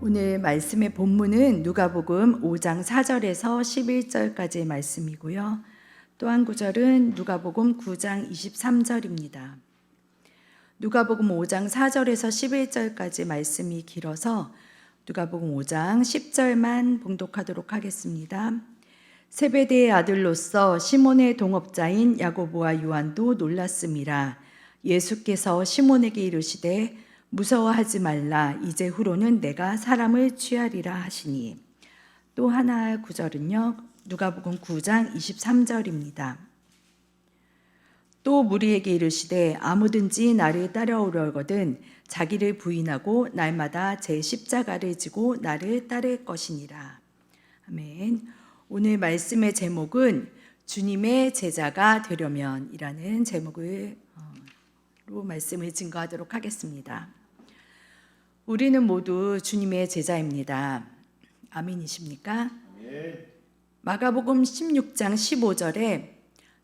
오늘 말씀의 본문은 누가복음 5장 4절에서 11절까지의 말씀이고요. 또 한 구절은 누가복음 9장 23절입니다. 누가복음 5장 4절에서 11절까지 말씀이 길어서 누가복음 5장 10절만 봉독하도록 하겠습니다. 세베대의 아들로서 시몬의 동업자인 야고보와 요한도 놀랐음이라 예수께서 시몬에게 이르시되 무서워하지 말라 이제 후로는 내가 사람을 취하리라 하시니 또 하나 구절은요 누가복음 9장 23절입니다. 또 무리에게 이르시되 아무든지 나를 따라오려거든 자기를 부인하고 날마다 제 십자가를 지고 나를 따를 것이니라. 아멘. 오늘 말씀의 제목은 주님의 제자가 되려면이라는 제목으로 말씀을 증거하도록 하겠습니다. 우리는 모두 주님의 제자입니다. 아멘이십니까? 마가복음 16장 15절에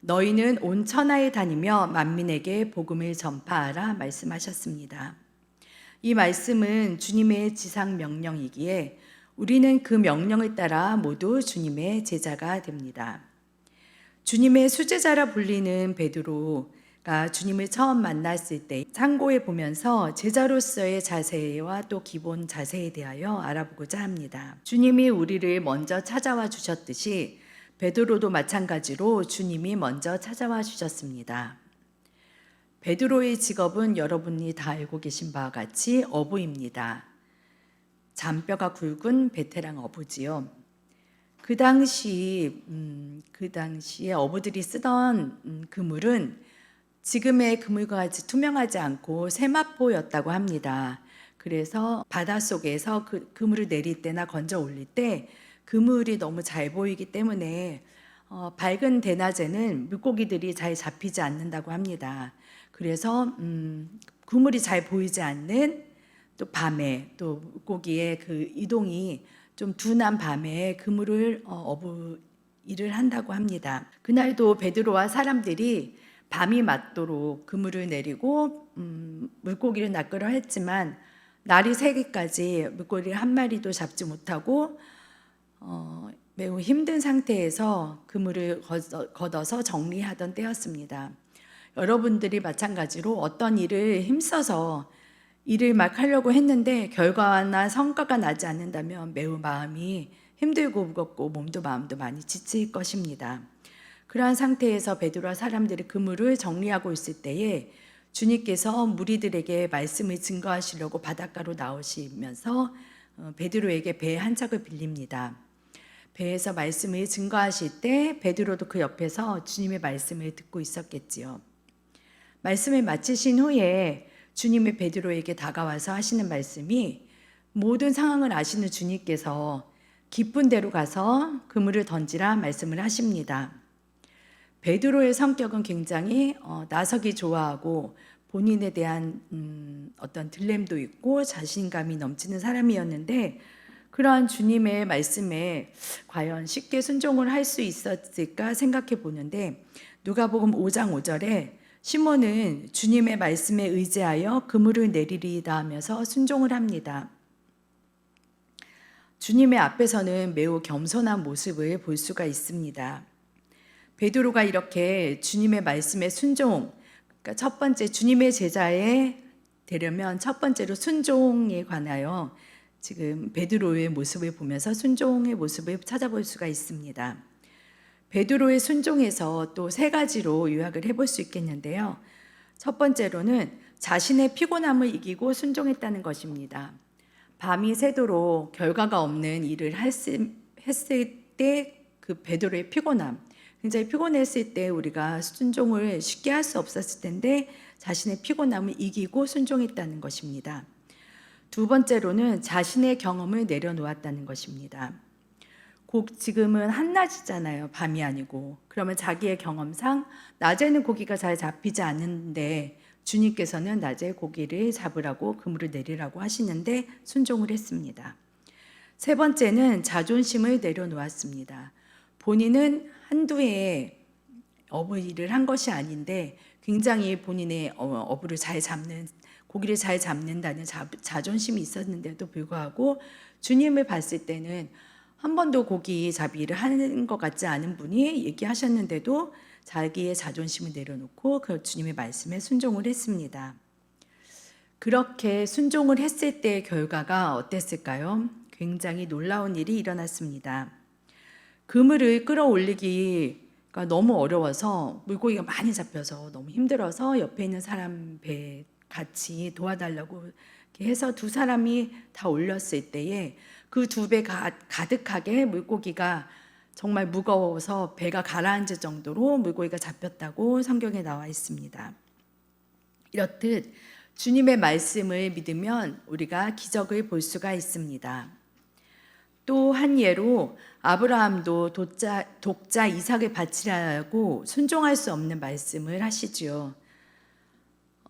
너희는 온 천하에 다니며 만민에게 복음을 전파하라 말씀하셨습니다. 이 말씀은 주님의 지상 명령이기에 우리는 그 명령을 따라 모두 주님의 제자가 됩니다. 주님의 수제자라 불리는 베드로 가 주님을 처음 만났을 때 상고해 보면서 제자로서의 자세와 또 기본 자세에 대하여 알아보고자 합니다. 주님이 우리를 먼저 찾아와 주셨듯이 베드로도 마찬가지로 주님이 먼저 찾아와 주셨습니다. 베드로의 직업은 여러분이 다 알고 계신 바와 같이 어부입니다. 잔뼈가 굵은 베테랑 어부지요. 그 당시 음, 그 당시에 어부들이 쓰던 음, 그물은 지금의 그물과 같이 투명하지 않고 세마포였다고 합니다. 그래서 바닷속에서 그 그물을 내릴 때나 건져 올릴 때 그물이 너무 잘 보이기 때문에 어, 밝은 대낮에는 물고기들이 잘 잡히지 않는다고 합니다. 그래서 음, 그물이 잘 보이지 않는 또 밤에 또 물고기의 그 이동이 좀 둔한 밤에 그물을 어, 어부 일을 한다고 합니다. 그날도 베드로와 사람들이 밤이 맞도록 그물을 내리고 음, 물고기를 낚으려 했지만 날이 새기까지 물고기를 한 마리도 잡지 못하고 어, 매우 힘든 상태에서 그물을 걷어서 정리하던 때였습니다. 여러분들이 마찬가지로 어떤 일을 힘써서 일을 막 하려고 했는데 결과나 성과가 나지 않는다면 매우 마음이 힘들고 무겁고 몸도 마음도 많이 지칠 것입니다. 그러한 상태에서 베드로와 사람들이 그물을 정리하고 있을 때에 주님께서 무리들에게 말씀을 증거하시려고 바닷가로 나오시면서 어, 베드로에게 배한 척을 빌립니다. 배에서 말씀을 증거하실 때 베드로도 그 옆에서 주님의 말씀을 듣고 있었겠지요. 말씀을 마치신 후에 주님의 베드로에게 다가와서 하시는 말씀이 모든 상황을 아시는 주님께서 기쁜 대로 가서 그물을 던지라 말씀을 하십니다. 베드로의 성격은 굉장히 어, 나서기 좋아하고 본인에 대한 음, 어떤 들램도 있고 자신감이 넘치는 사람이었는데 그러한 주님의 말씀에 과연 쉽게 순종을 할 수 있었을까 생각해 보는데 누가복음 5장 5절에 시몬은 주님의 말씀에 의지하여 그물을 내리리다 하면서 순종을 합니다. 주님의 앞에서는 매우 겸손한 모습을 볼 수가 있습니다. 베드로가 이렇게 주님의 말씀에 순종, 그러니까 첫 번째 주님의 제자에 되려면 첫 번째로 순종에 관하여 지금 베드로의 모습을 보면서 순종의 모습을 찾아볼 수가 있습니다. 베드로의 순종에서 또 세 가지로 요약을 해볼 수 있겠는데요. 첫 번째로는 자신의 피곤함을 이기고 순종했다는 것입니다. 밤이 새도록 결과가 없는 일을 했을 때그 베드로의 피곤함, 굉장히 피곤했을 때 우리가 순종을 쉽게 할 수 없었을 텐데 자신의 피곤함을 이기고 순종했다는 것입니다. 두 번째로는 자신의 경험을 내려놓았다는 것입니다. 곧 지금은 한낮이잖아요. 밤이 아니고. 그러면 자기의 경험상 낮에는 고기가 잘 잡히지 않는데 주님께서는 낮에 고기를 잡으라고 그물을 내리라고 하시는데 순종을 했습니다. 세 번째는 자존심을 내려놓았습니다. 본인은 한두 해 어부 일을 한 것이 아닌데 굉장히 본인의 어, 어부를 잘 잡는 고기를 잘 잡는다는 자, 자존심이 있었는데도 불구하고 주님을 봤을 때는 한 번도 고기 잡이를 하는 것 같지 않은 분이 얘기하셨는데도 자기의 자존심을 내려놓고 그 주님의 말씀에 순종을 했습니다. 그렇게 순종을 했을 때의 결과가 어땠을까요? 굉장히 놀라운 일이 일어났습니다. 그물을 끌어올리기가 너무 어려워서 물고기가 많이 잡혀서 너무 힘들어서 옆에 있는 사람 배 같이 도와달라고 해서 두 사람이 다 올렸을 때에 그 두 배 가득하게 물고기가 정말 무거워서 배가 가라앉을 정도로 물고기가 잡혔다고 성경에 나와 있습니다. 이렇듯 주님의 말씀을 믿으면 우리가 기적을 볼 수가 있습니다. 또 한 예로 아브라함도 독자, 독자 이삭을 바치라고 순종할 수 없는 말씀을 하시지요.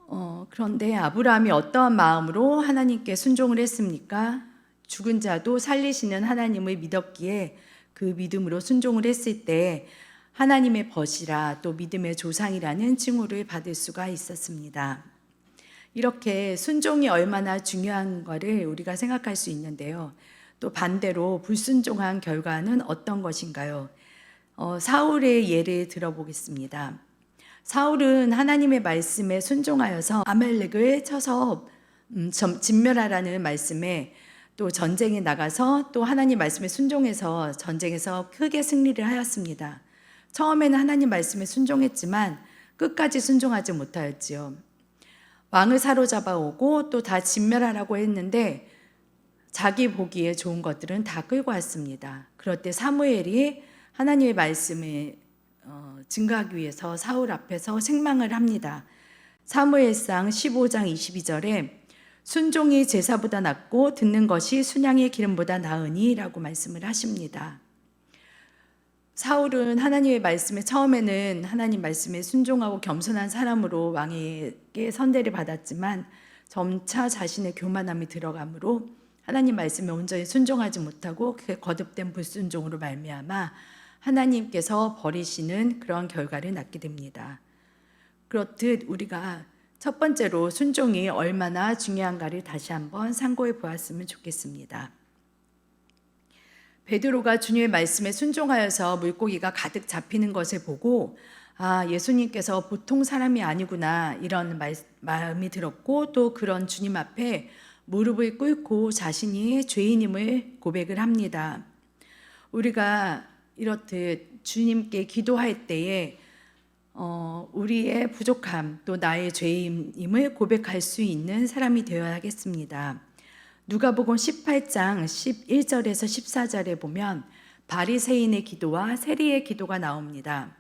어, 그런데 아브라함이 어떠한 마음으로 하나님께 순종을 했습니까? 죽은 자도 살리시는 하나님을 믿었기에 그 믿음으로 순종을 했을 때 하나님의 벗이라 또 믿음의 조상이라는 칭호를 받을 수가 있었습니다. 이렇게 순종이 얼마나 중요한 것을 우리가 생각할 수 있는데요. 또 반대로 불순종한 결과는 어떤 것인가요? 어, 사울의 예를 들어보겠습니다. 사울은 하나님의 말씀에 순종하여서 아멜렉을 쳐서 음, 진멸하라는 말씀에 또 전쟁에 나가서 또 하나님 말씀에 순종해서 전쟁에서 크게 승리를 하였습니다. 처음에는 하나님 말씀에 순종했지만 끝까지 순종하지 못하였지요. 왕을 사로잡아 오고 또 다 진멸하라고 했는데 자기 보기에 좋은 것들은 다 끌고 왔습니다. 그럴 때 사무엘이 하나님의 말씀을 어, 증거하기 위해서 사울 앞에서 생망을 합니다. 사무엘상 15장 22절에 순종이 제사보다 낫고 듣는 것이 순양의 기름보다 나으니라고 말씀을 하십니다. 사울은 하나님의 말씀에 처음에는 하나님 말씀에 순종하고 겸손한 사람으로 왕에게 선대를 받았지만 점차 자신의 교만함이 들어가므로 하나님 말씀에 온전히 순종하지 못하고 그 거듭된 불순종으로 말미암아 하나님께서 버리시는 그런 결과를 낳게 됩니다. 그렇듯 우리가 첫 번째로 순종이 얼마나 중요한가를 다시 한번 상고해 보았으면 좋겠습니다. 베드로가 주님의 말씀에 순종하여서 물고기가 가득 잡히는 것을 보고 아, 예수님께서 보통 사람이 아니구나 이런 말, 마음이 들었고 또 그런 주님 앞에 무릎을 꿇고 자신이 죄인임을 고백을 합니다. 우리가 이렇듯 주님께 기도할 때에 어, 우리의 부족함 또 나의 죄임을 고백할 수 있는 사람이 되어야겠습니다. 누가복음 18장 11절에서 14절에 보면 바리새인의 기도와 세리의 기도가 나옵니다.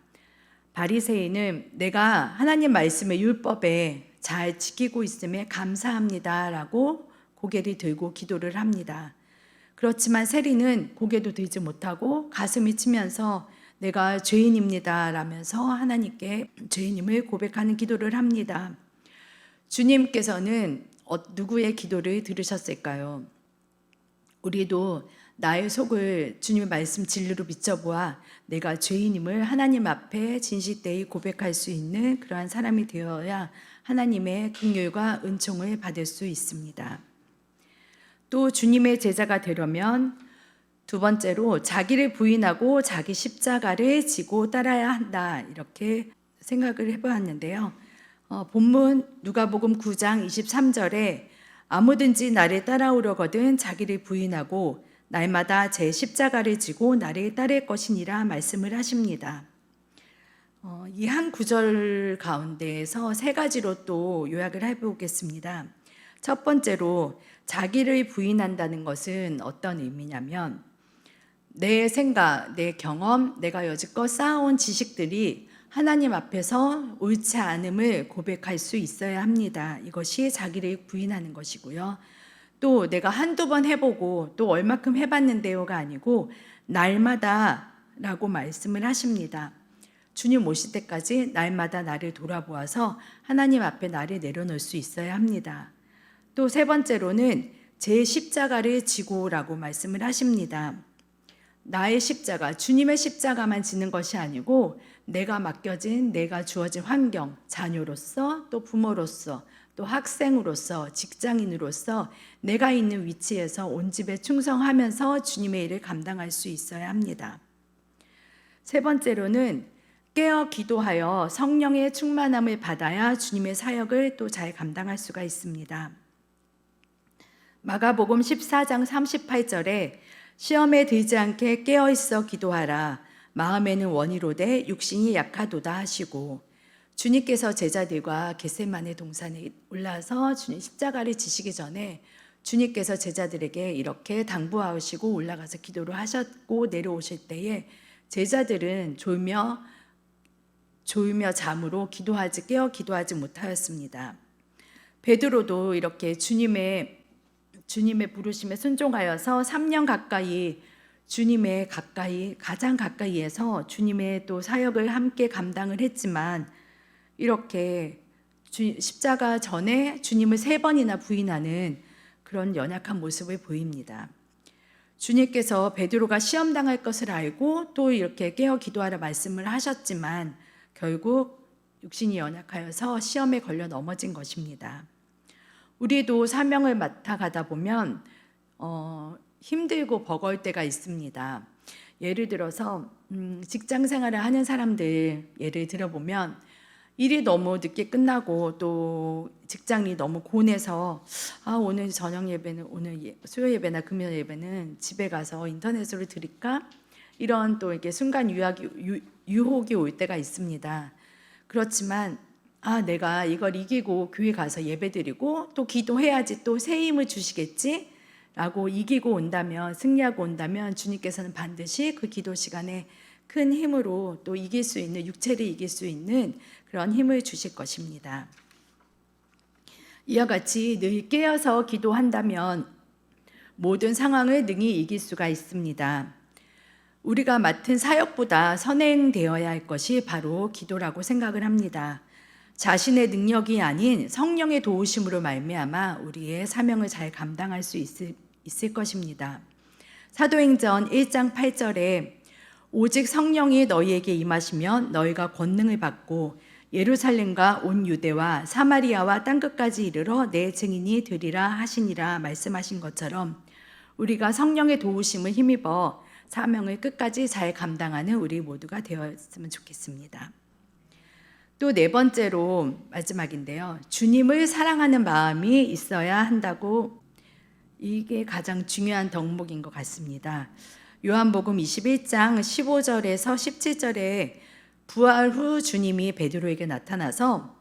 바리새인은 내가 하나님 말씀의 율법에 잘 지키고 있음에 감사합니다라고 고개를 들고 기도를 합니다. 그렇지만 세리는 고개도 들지 못하고 가슴이 치면서 내가 죄인입니다 라면서 하나님께 죄인임을 고백하는 기도를 합니다. 주님께서는 어, 누구의 기도를 들으셨을까요? 우리도 나의 속을 주님의 말씀 진리로 비춰보아 내가 죄인임을 하나님 앞에 진실되이 고백할 수 있는 그러한 사람이 되어야 하나님의 긍휼과 은총을 받을 수 있습니다. 또 주님의 제자가 되려면 두 번째로 자기를 부인하고 자기 십자가를 지고 따라야 한다 이렇게 생각을 해보았는데요. 어, 본문 누가복음 9장 23절에 아무든지 나를 따라오려거든 자기를 부인하고 날마다 제 십자가를 지고 나를 따를 것이니라 말씀을 하십니다. 어, 이한 구절 가운데에서 세 가지로 또 요약을 해보겠습니다. 첫 번째로 자기를 부인한다는 것은 어떤 의미냐면 내 생각, 내 경험, 내가 여지껏 쌓아온 지식들이 하나님 앞에서 옳지 않음을 고백할 수 있어야 합니다. 이것이 자기를 부인하는 것이고요. 또 내가 한두 번 해보고 또 얼마큼 해봤는데요가 아니고 날마다 라고 말씀을 하십니다. 주님 오실 때까지 날마다 나를 돌아보아서 하나님 앞에 나를 내려놓을 수 있어야 합니다. 또 세 번째로는 제 십자가를 지고라고 말씀을 하십니다. 나의 십자가, 주님의 십자가만 지는 것이 아니고 내가 맡겨진 내가 주어진 환경, 자녀로서 또 부모로서 또 학생으로서 직장인으로서 내가 있는 위치에서 온 집에 충성하면서 주님의 일을 감당할 수 있어야 합니다. 세 번째로는 깨어 기도하여 성령의 충만함을 받아야 주님의 사역을 또 잘 감당할 수가 있습니다. 마가복음 14장 38절에 시험에 들지 않게 깨어 있어 기도하라 마음에는 원이로되 육신이 약하도다 하시고 주님께서 제자들과 겟세만의 동산에 올라서 주님 십자가를 지시기 전에 주님께서 제자들에게 이렇게 당부하시고 올라가서 기도를 하셨고 내려오실 때에 제자들은 졸며 졸며 잠으로 기도하지 깨어 기도하지 못하였습니다. 베드로도 이렇게 주님의 주님의 부르심에 순종하여서 3년 가까이 주님의 가까이 가장 가까이에서 주님의 또 사역을 함께 감당을 했지만 이렇게 주, 십자가 전에 주님을 세 번이나 부인하는 그런 연약한 모습을 보입니다. 주님께서 베드로가 시험 당할 것을 알고 또 이렇게 깨어 기도하라 말씀을 하셨지만 결국 육신이 연약하여서 시험에 걸려 넘어진 것입니다. 우리도 사명을 맡아가다 보면 어, 힘들고 버거울 때가 있습니다. 예를 들어서 음, 직장 생활을 하는 사람들 예를 들어보면 일이 너무 늦게 끝나고 또 직장이 너무 고내서 아 오늘 저녁 예배는 오늘 예, 수요 예배나 금요 예배는 집에 가서 인터넷으로 드릴까 이런 또 이렇게 순간 유학이, 유, 유혹이 올 때가 있습니다. 그렇지만 아 내가 이걸 이기고 교회 가서 예배드리고 또 기도해야지 또 새 힘을 주시겠지 라고 이기고 온다면 승리하고 온다면 주님께서는 반드시 그 기도 시간에 큰 힘으로 또 이길 수 있는 육체를 이길 수 있는 그런 힘을 주실 것입니다. 이와 같이 늘 깨어서 기도한다면 모든 상황을 능히 이길 수가 있습니다. 우리가 맡은 사역보다 선행되어야 할 것이 바로 기도라고 생각을 합니다. 자신의 능력이 아닌 성령의 도우심으로 말미암아 우리의 사명을 잘 감당할 수 있을, 있을 것입니다. 사도행전 1장 8절에 오직 성령이 너희에게 임하시면 너희가 권능을 받고 예루살렘과 온 유대와 사마리아와 땅 끝까지 이르러 내 증인이 되리라 하시니라 말씀하신 것처럼 우리가 성령의 도우심을 힘입어 사명을 끝까지 잘 감당하는 우리 모두가 되었으면 좋겠습니다. 또 네 번째로 마지막인데요. 주님을 사랑하는 마음이 있어야 한다고 이게 가장 중요한 덕목인 것 같습니다. 요한복음 21장 15절에서 17절에 부활 후 주님이 베드로에게 나타나서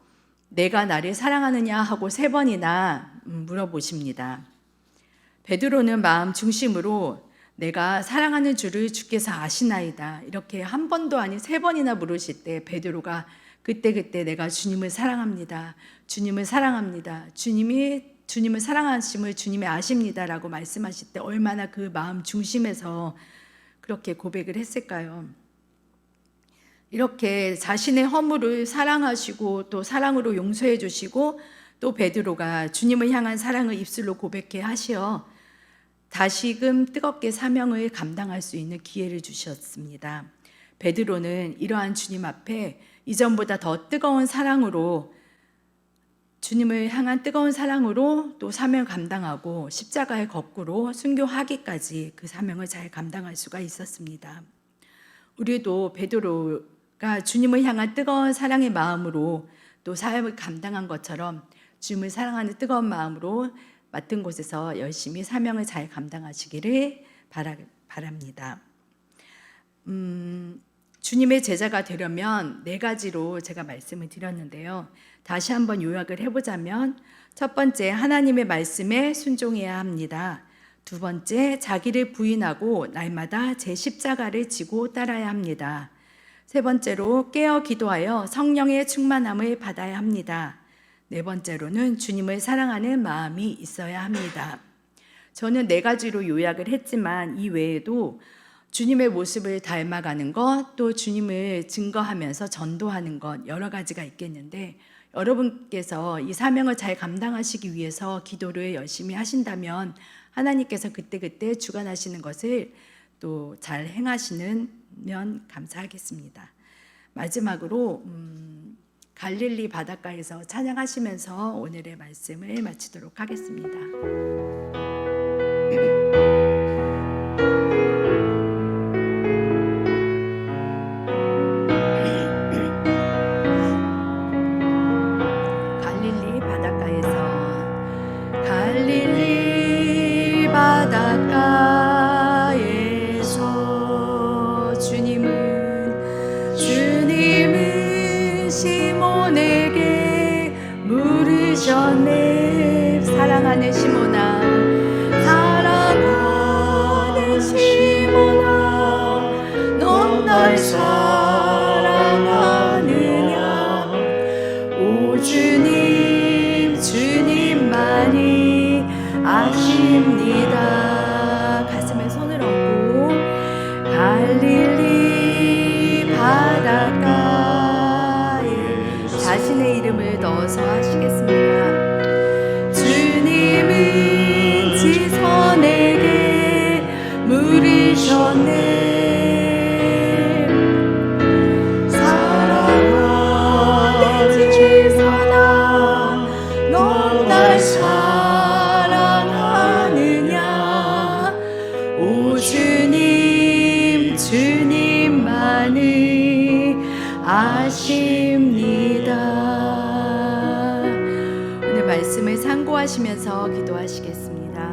내가 나를 사랑하느냐 하고 세 번이나 물어보십니다. 베드로는 마음 중심으로 내가 사랑하는 주를 주께서 아시나이다. 이렇게 한 번도 아닌 세 번이나 물으실 때 베드로가 그때그때 내가 주님을 사랑합니다. 주님을 사랑합니다. 주님이 주님을 사랑하심을 주님이 아십니다라고 말씀하실 때 얼마나 그 마음 중심에서 그렇게 고백을 했을까요? 이렇게 자신의 허물을 사랑하시고 또 사랑으로 용서해 주시고 또 베드로가 주님을 향한 사랑을 입술로 고백해 하시어 다시금 뜨겁게 사명을 감당할 수 있는 기회를 주셨습니다. 베드로는 이러한 주님 앞에 이전보다 더 뜨거운 사랑으로 주님을 향한 뜨거운 사랑으로 또 사명 감당하고 십자가의 거꾸로 순교하기까지 그 사명을 잘 감당할 수가 있었습니다. 우리도 베드로가 주님을 향한 뜨거운 사랑의 마음으로 또 사역을 감당한 것처럼 주님을 사랑하는 뜨거운 마음으로 맡은 곳에서 열심히 사명을 잘 감당하시기를 바라, 바랍니다. 음, 주님의 제자가 되려면 네 가지로 제가 말씀을 드렸는데요. 다시 한번 요약을 해보자면 첫 번째 하나님의 말씀에 순종해야 합니다. 두 번째 자기를 부인하고 날마다 제 십자가를 지고 따라야 합니다. 세 번째로 깨어 기도하여 성령의 충만함을 받아야 합니다. 네 번째로는 주님을 사랑하는 마음이 있어야 합니다. 저는 네 가지로 요약을 했지만 이 외에도 주님의 모습을 닮아가는 것, 또 주님을 증거하면서 전도하는 것 여러 가지가 있겠는데 여러분께서 이 사명을 잘 감당하시기 위해서 기도를 열심히 하신다면 하나님께서 그때그때 주관하시는 것을 또 잘 행하시면 감사하겠습니다. 마지막으로 음, 갈릴리 바닷가에서 찬양하시면서 오늘의 말씀을 마치도록 하겠습니다. 사랑하